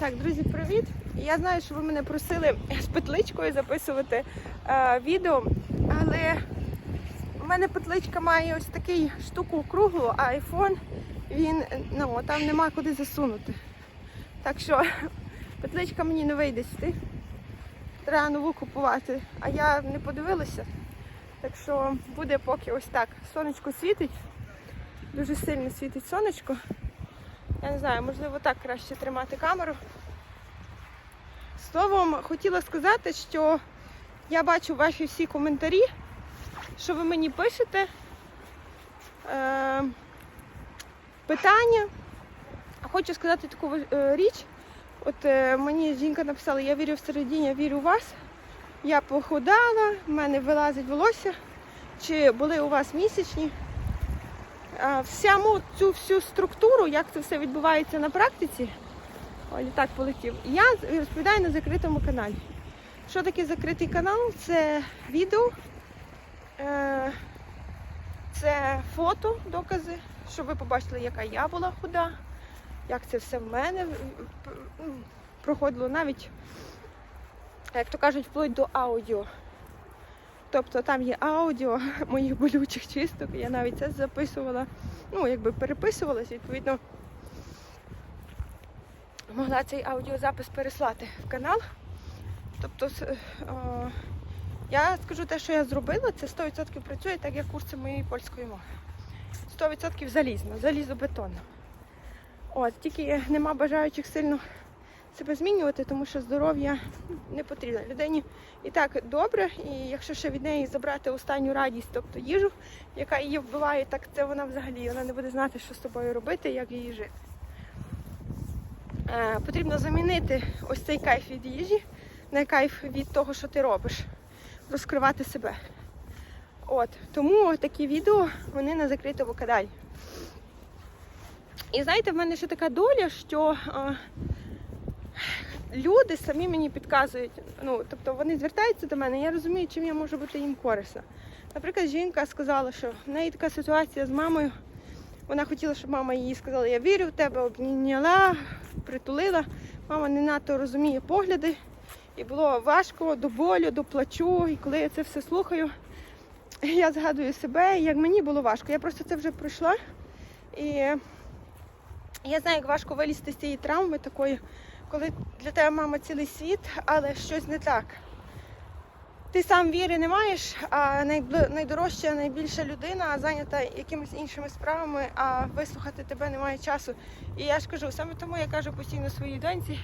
Так, друзі, привіт! Я знаю, що ви мене просили з петличкою записувати е, відео, але у мене петличка має ось такий штуку круглу, а айфон він ну там нема куди засунути. Так що петличка мені не вийде сюди. Треба нову купувати. А я не подивилася. Так що буде поки ось так. Сонечко світить. Дуже сильно світить сонечко. Я не знаю, можливо, так краще тримати камеру. Словом, хотіла сказати, що я бачу ваші всі коментарі, що ви мені пишете. Е, питання. Хочу сказати таку е, річ. От е, мені жінка написала, я вірю в середині, я вірю в вас. Я похудала, в мене вилазить волосся. Чи були у вас місячні? А, Всяму цю всю структуру, як це все відбувається на практиці, о, літак полетів, я розповідаю на закритому каналі. Що таке закритий канал? Це відео, е, це фото, докази, щоб ви побачили, яка я була худа, як це все в мене проходило навіть, як то кажуть, вплоть до аудіо. Тобто там є аудіо моїх болючих чисток. Я навіть це записувала, ну, якби переписувалась, відповідно, могла цей аудіозапис переслати в канал. Тобто, о, я скажу те, що я зробила, це 100% працює, так як курси моєї польської мови. 100% залізно, залізобетонно. От, тільки нема бажаючих сильно себе змінювати, тому що здоров'я не потрібно. Людині і так добре, і якщо ще від неї забрати останню радість, тобто їжу, яка її вбиває, так це вона взагалі вона не буде знати, що з тобою робити, як її жити. Е, потрібно замінити ось цей кайф від їжі на кайф від того, що ти робиш, розкривати себе. От, тому такі відео вони на закритому каналі. І знаєте, в мене ще така доля, що е, люди самі мені підказують, ну тобто вони звертаються до мене, я розумію, чим я можу бути їм корисна. Наприклад, жінка сказала, що в неї така ситуація з мамою. Вона хотіла, щоб мама їй сказала, я вірю в тебе, обняла, притулила. Мама не надто розуміє погляди. І було важко до болю, до плачу. І коли я це все слухаю, я згадую себе, як мені було важко. Я просто це вже пройшла. І я знаю, як важко вилізти з цієї травми такої, коли для тебе мама цілий світ, але щось не так. Ти сам віри не маєш, а найдорожча, найбільша людина зайнята якимись іншими справами, а вислухати тебе немає часу. І я ж кажу, саме тому я кажу постійно своїй доньці,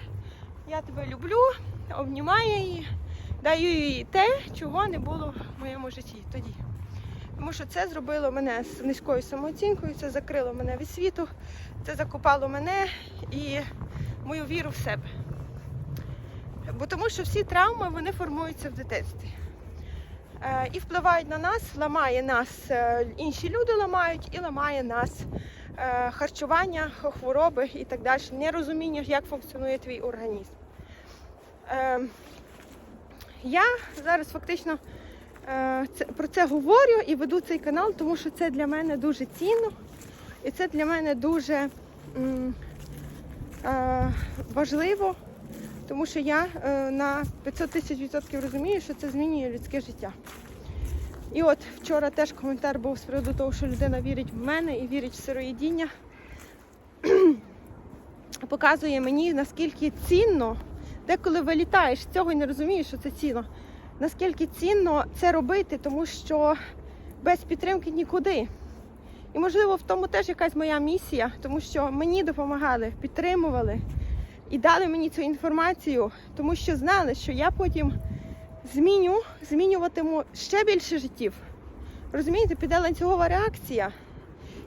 я тебе люблю, обнімаю її, даю їй те, чого не було в моєму житті тоді. Тому що це зробило мене з низькою самооцінкою, це закрило мене від світу, це закопало мене і мою віру в себе. Бо тому що всі травми вони формуються в дитинстві. Е, і впливають на нас, ламає нас, е, інші люди ламають і ламає нас е, харчування, хвороби і так далі, нерозуміння, як функціонує твій організм. Я зараз фактично про це говорю і веду цей канал, тому що це для мене дуже цінно і це для мене дуже важливо. Тому що я е, на 500 тисяч відсотків розумію, що це змінює людське життя. І от вчора теж коментар був з приводу того, що людина вірить в мене і вірить в сироїдіння. Показує мені, наскільки цінно, деколи вилітаєш з цього і не розумієш, що це цінно. Наскільки цінно це робити, тому що без підтримки нікуди. І можливо в тому теж якась моя місія, тому що мені допомагали, підтримували і дали мені цю інформацію, тому що знали, що я потім зміню, змінюватиму ще більше життів. Розумієте, піде ланцюгова реакція.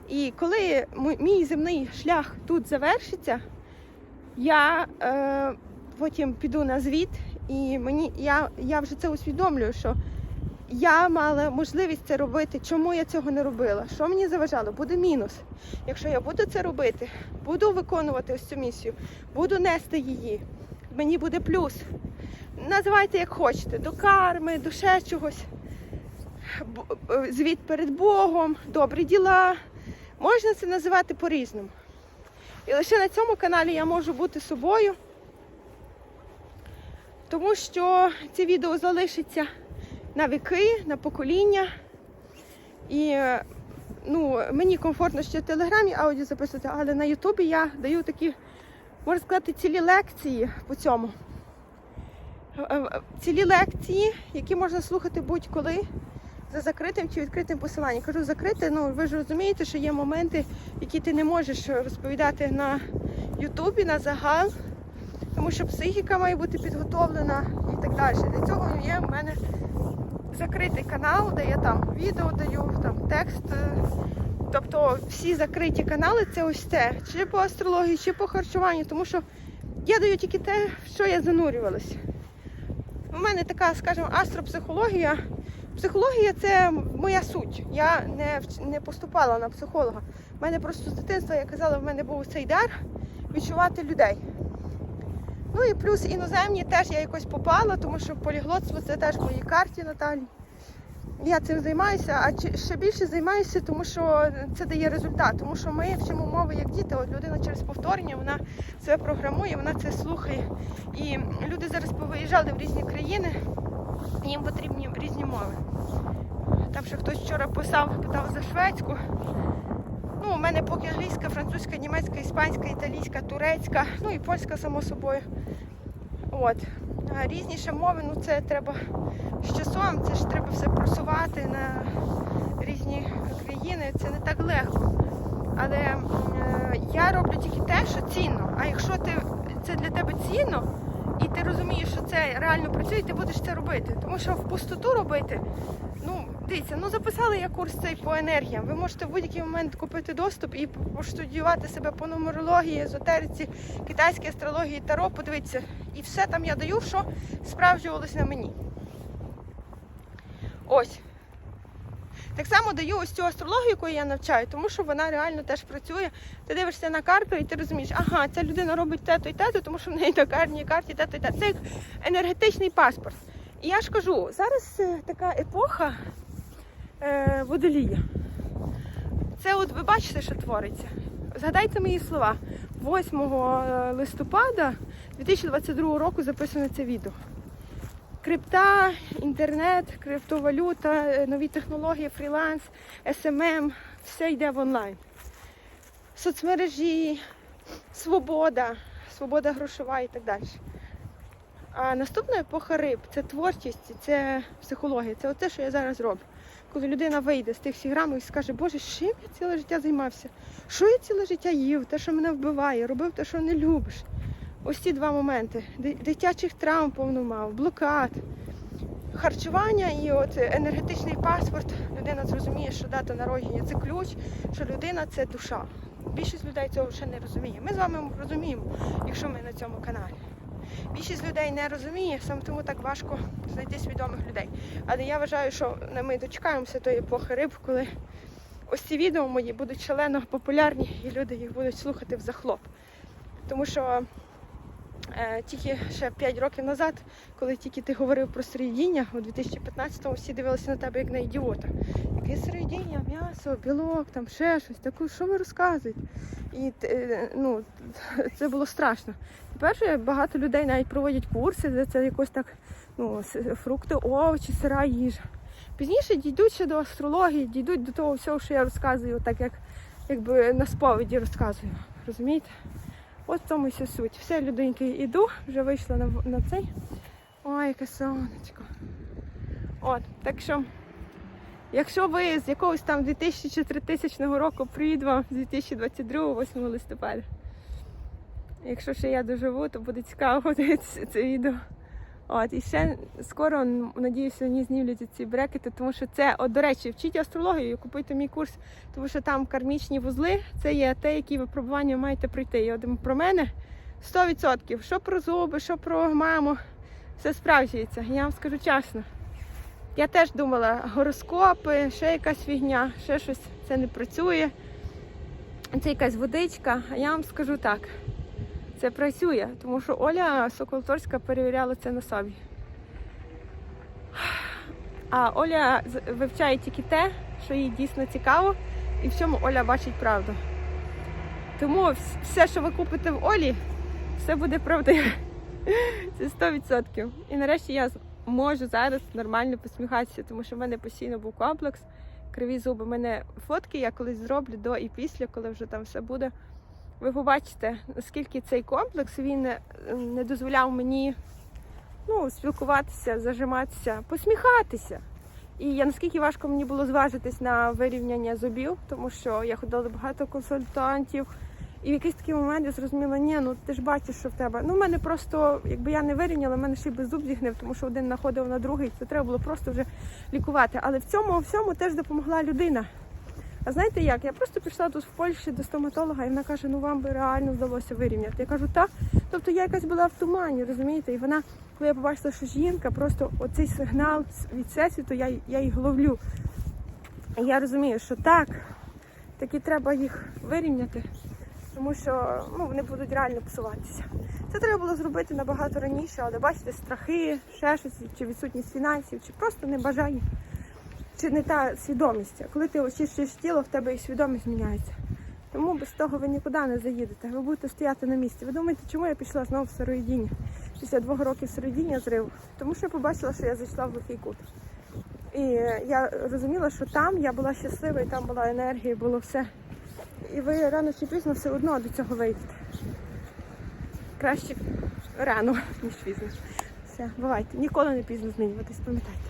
І коли мій земний шлях тут завершиться, я е, потім піду на звіт, і мені я, я вже це усвідомлюю, що я мала можливість це робити. Чому я цього не робила? Що мені заважало? Буде мінус. Якщо я буду це робити, буду виконувати ось цю місію, буду нести її, мені буде плюс. Називайте як хочете, до карми, до ще чогось. Е, Звіт перед Богом, добрі діла. Можна це називати по-різному. І лише на цьому каналі я можу бути собою Тому що це відео залишиться на віки, на покоління. І е, ну, мені комфортно ще в Телеграмі аудіо записувати, але на Ютубі я даю такі, можна сказати, цілі лекції по цьому. Е, е, Цілі лекції, які можна слухати будь-коли за закритим чи відкритим посиланням. Кажу закрите, ну ви ж розумієте, що є моменти, які ти не можеш розповідати на Ютубі, на загал, тому що психіка має бути підготовлена і так далі. Для цього є в мене закритий канал, де я там відео даю, там текст. е, Тобто всі закриті канали це ось це, чи по астрології, чи по харчуванню, тому що я даю тільки те, в що я занурювалася. У мене така, скажімо, астропсихологія. Психологія це моя суть. Я не, не поступала на психолога. У мене просто з дитинства, я казала, в мене був цей дар відчувати людей. Ну і плюс іноземні теж я якось попала, тому що поліглотство це теж в моїй карті Наталі. Я цим займаюся, а ще більше займаюся, тому що це дає результат. Тому що ми вчимо мови як діти. От людина через повторення вона це програмує, вона це слухає. І люди зараз повиїжджали в різні країни, їм потрібні різні мови. Там ще хтось вчора писав, питав за шведську. Ну, у мене поки англійська, французька, німецька, іспанська, італійська, турецька, ну і польська, само собою. От. Різні ще мови, ну це треба з часом, це ж треба все просувати на різні країни, це не так легко. Але е, я роблю тільки те, що цінно. А якщо ти це для тебе цінно, і ти розумієш, що це реально працює, ти будеш це робити. Тому що в пустоту робити, дивіться, ну записали я курс цей по енергіям. Ви можете в будь-який момент купити доступ і поштудіювати себе по нумерології, езотериці, китайській астрології, таро, подивитися. І все там я даю, що справджувалось на мені. Ось. Так само даю ось цю астрологію, яку я навчаю, тому що вона реально теж працює. Ти дивишся на карту і ти розумієш, ага, ця людина робить те-то і те-то, тому що в неї на карній карті те-то і те. Це як енергетичний паспорт. І я ж кажу, зараз е, така епоха е, водолія. Це от ви бачите, що твориться. Згадайте мої слова. 8 е, листопада 2022 року записано це відео. Крипта, інтернет, криптовалюта, е, нові технології, фріланс, СММ, все йде в онлайн. Соцмережі, свобода, свобода грошова і так далі. А наступна епоха риб це творчість, це психологія, це те, що я зараз роблю. Коли людина вийде з тих всіх грамів і скаже, Боже, чим я ціле життя займався? Що я ціле життя їв? Те, що мене вбиває, робив те, що не любиш. Ось ці два моменти. Дитячих травм повно мав, блокад, харчування і от енергетичний паспорт. Людина зрозуміє, що дата народження це ключ, що людина це душа. Більшість людей цього ще не розуміє. Ми з вами розуміємо, якщо ми на цьому каналі. Більшість людей не розуміє, саме тому так важко знайти свідомих людей. Але я вважаю, що ми дочекаємося тої епохи риб, коли ось ці відео мої будуть шалено популярні і люди їх будуть слухати в захлоп. Тому що тільки ще 5 років назад, коли тільки ти говорив про сироїдіння, у 2015-му всі дивилися на тебе як на ідіота. Яке сироїдіння, м'ясо, білок, там ще щось, таку, що ви розказуєте? І е, ну, це було страшно. Тепер же багато людей навіть проводять курси, де це якось так, ну, фрукти, овочі, сира їжа. Пізніше дійдуть ще до астрології, дійдуть до того всього, що я розказую, так як якби на сповіді розказую. Розумієте? От в тому і суть. Все, людоньки, іду, вже вийшла на, на цей. Ой, яке сонечко. От, так що, якщо ви з якогось там 2000 чи 3000 року приїду вам 2022 8 листопада. Якщо ще я доживу, то буде цікаво подивитися це відео. От, і ще скоро, надіюся, вони знімлять ці брекети, тому що це, от, до речі, вчіть астрологію, купуйте мій курс, тому що там кармічні вузли, це є те, які випробування маєте пройти. І от про мене 100%. Що про зуби, що про маму, все справджується. Я вам скажу чесно. Я теж думала, гороскопи, ще якась фігня, ще щось це не працює. Це якась водичка, а я вам скажу так. Це працює, тому що Оля Соколторська перевіряла це на собі. А Оля вивчає тільки те, що їй дійсно цікаво, і в чому Оля бачить правду. Тому все, що ви купите в Олі, все буде правдиве. Це 100%. І нарешті я можу зараз нормально посміхатися, тому що в мене постійно був комплекс, криві зуби. У мене фотки я колись зроблю до і після, коли вже там все буде. Ви побачите, наскільки цей комплекс він е, не дозволяв мені ну, спілкуватися, зажиматися, посміхатися. І я наскільки важко мені було зважитись на вирівняння зубів, тому що я ходила до багато консультантів. І в якийсь такий момент я зрозуміла, ні, ну ти ж бачиш, що в тебе. Ну, в мене просто, якби я не вирівняла, в мене ще й би зуб зігнив, тому що один находив на другий, це треба було просто вже лікувати. Але в цьому всьому теж допомогла людина. Знаєте як? Я просто пішла тут в Польщі до стоматолога, і вона каже, ну вам би реально вдалося вирівняти. Я кажу, так. Тобто я якась була в тумані, розумієте? І вона, коли я побачила, що жінка, просто оцей сигнал від всесвіту, я, я їх ловлю. І я розумію, що так, таки треба їх вирівняти, тому що ну, вони будуть реально псуватися. Це треба було зробити набагато раніше, але бачите, страхи, ще щось, чи відсутність фінансів, чи просто небажання, чи не та свідомість. Коли ти очищуєш тіло, в тебе і свідомість зміняється. Тому без того ви нікуди не заїдете. Ви будете стояти на місці. Ви думаєте, чому я пішла знову в сироїдіння? Після двох років сироїдіння зрив? Тому що я побачила, що я зайшла в глухий кут. І я розуміла, що там я була щаслива, і там була енергія, було все. І ви рано чи пізно все одно до цього вийдете. Краще рано, ніж пізно. Все, бувайте. Ніколи не пізно змінюватись, пам'ятайте.